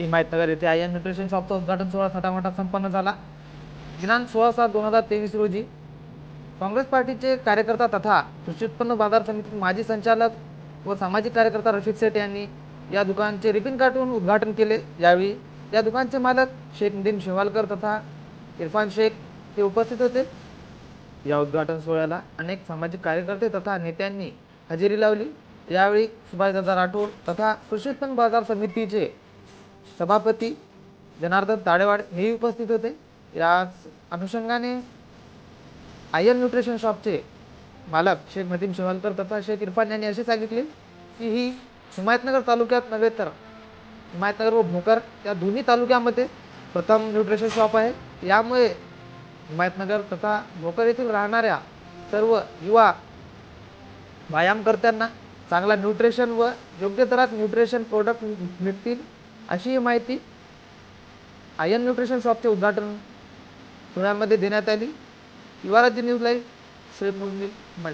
हिमायतनगर येथे I N nutrition शॉपचा उद्घाटन सोहळा थाटामाटात संपन्न झाला. दिनांक सोळा सात दोन हजार तेवीस रोजी काँग्रेस पार्टीचे कार्यकर्ता तथा कृषी उत्पन्न बाजार समिती माजी संचालक व सामाजिक कार्यकर्ता रशीद सेठ यांनी या दुकानचे रिपिन कार्टून उद्घाटन केले. यावेळी या दुकानचे मालक शेख नितीन शेवालकर तथा इरफान शेख हे उपस्थित होते. या उद्घाटन सोहळ्याला अनेक सामाजिक कार्यकर्ते तथा नेत्यांनी हजेरी लावली. यावेळी सुभाषदादा राठोड तथा कृषी उत्पन्न बाजार समितीचे सभापती जनार्दन ताडेवाड हेही उपस्थित होते. याच अनुषंगाने आयन न्यूट्रिशन शॉपचे मालक शेख नदीम शिवालकर तथा शेख इरफान यांनी असे सांगितले की ही हिमायतनगर तालुक्यात नव्हे तर हिमायतनगर व भोकर या दोन्ही तालुक्यामध्ये प्रथम न्यूट्रिशन शॉप आहे. यामुळे हिमायतनगर तथा भोकर येथील राहणाऱ्या सर्व युवा व्यायामकर्त्यांना चांगला न्यूट्रिशन व योग्य दरात न्यूट्रिशन प्रोडक्ट मिळतील. अशी ही माहिती आयन न्यूट्रिशन शॉपचे उद्घाटन पुण्यामध्ये देण्यात आली. युवा राज्य न्यूज लाईव्ह श्री मुरली मळ